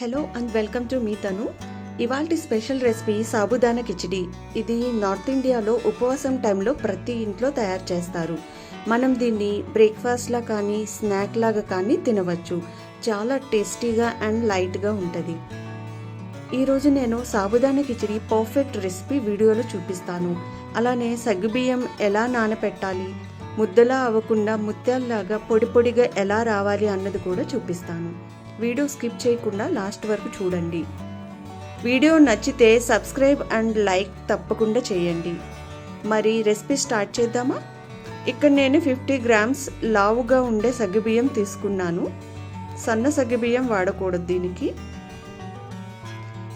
Hello and welcome to మీ తను ఇవాల్టి స్పెషల్ రెసిపీ సాబుదానా కిచిడి. ఇది నార్త్ ఇండియాలో ఉపవాసం టైంలో ప్రతి ఇంట్లో తయారు చేస్తారు. మనం దీన్ని బ్రేక్ఫాస్ట్లా కానీ స్నాక్ లాగా కానీ తినవచ్చు. చాలా టేస్టీగా అండ్ లైట్గా ఉంటుంది. ఈరోజు నేను సాబుదానా కిచిడి పర్ఫెక్ట్ రెసిపీ వీడియోలో చూపిస్తాను. అలానే సగ్గుబియ్యం ఎలా నానపెట్టాలి ముద్దలా అవ్వకుండా ముత్యాల్లాగా పొడి పొడిగా ఎలా రావాలి అన్నది కూడా చూపిస్తాను. వీడియో స్కిప్ చేయకుండా లాస్ట్ వరకు చూడండి. వీడియో నచ్చితే సబ్స్క్రైబ్ అండ్ లైక్ తప్పకుండా చేయండి. మరి రెసిపీ స్టార్ట్ చేద్దామా? ఇక్కడ నేను ఫిఫ్టీ గ్రామ్స్ లావుగా ఉండే సగ్గుబియ్యం తీసుకున్నాను. సన్న సగ్గుబియ్యం వాడకూడదు దీనికి.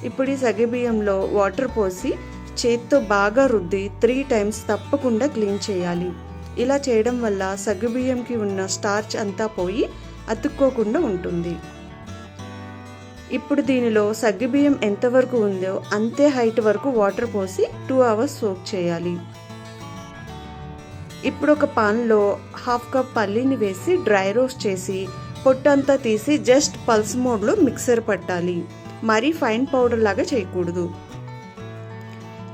ఇప్పుడు ఈ సగ్గుబియ్యంలో వాటర్ పోసి చేత్తో బాగా రుద్ది త్రీ టైమ్స్ తప్పకుండా క్లీన్ చేయాలి. ఇలా చేయడం వల్ల సగ్గుబియ్యంకి ఉన్న స్టార్చ్ అంతా పోయి అతుక్కోకుండా ఉంటుంది. ఇప్పుడు దీనిలో సగ్గుబియ్యం ఎంతవరకు ఉందో అంతే హైట్ వరకు వాటర్ పోసి టూ అవర్స్ సోక్ చేయాలి. ఇప్పుడు ఒక పాన్లో హాఫ్ కప్ పల్లీని వేసి డ్రై రోస్ట్ చేసి పొట్టంతా తీసి జస్ట్ పల్స్ మోడ్లో మిక్సర్ పట్టాలి. మరీ ఫైన్ పౌడర్ లాగా చేయకూడదు.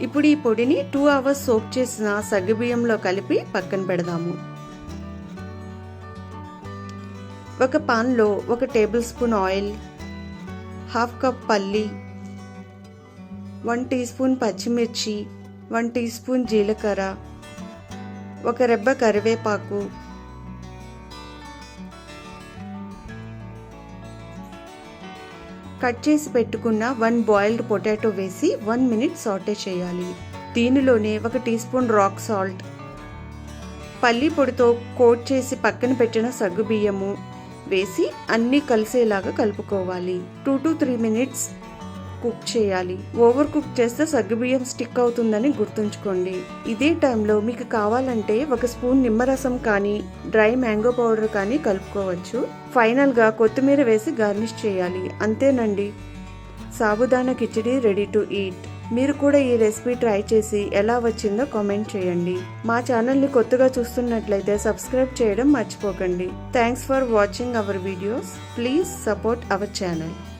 ఇప్పుడు ఈ పొడిని టూ అవర్స్ సోక్ చేసిన సగ్గుబియ్యంలో కలిపి పక్కన పెడదాము. ఒక పాన్లో ఒక tablespoon oil half cup పల్లి వన్ టీ స్పూన్ పచ్చిమిర్చి వన్ టీ స్పూన్ జీలకర్ర ఒక రెబ్బ కరివేపాకు కట్ చేసి పెట్టుకున్న వన్ బాయిల్డ్ పొటాటో వేసి వన్ మినిట్ సాటే చేయాలి. దీనిలోనే ఒక టీ స్పూన్ రాక్ సాల్ట్ పల్లి పొడితో కోట్ చేసి పక్కన పెట్టిన సగ్గు బియ్యము వేసి అన్నీ కలిసేలాగా కలుపుకోవాలి. Two to three minutes cook చేయాలి. ఓవర్ కుక్ చేస్తే సగ్గుబియ్యం స్టిక్ అవుతుందని గుర్తుంచుకోండి. ఇదే టైంలో మీకు కావాలంటే ఒక స్పూన్ నిమ్మరసం కానీ డ్రై మ్యాంగో పౌడర్ కానీ కలుపుకోవచ్చు. ఫైనల్గా కొత్తిమీర వేసి గార్నిష్ చేయాలి. అంతేనండి. Sabudana khichdi ready to eat మీరు కూడా ఈ రెసిపీ ట్రై చేసి ఎలా వచ్చిందో కామెంట్ చేయండి. మా ఛానల్ని కొత్తగా చూస్తున్నట్లయితే సబ్స్క్రైబ్ చేయడం మర్చిపోకండి. Thanks for watching our videos please support our channel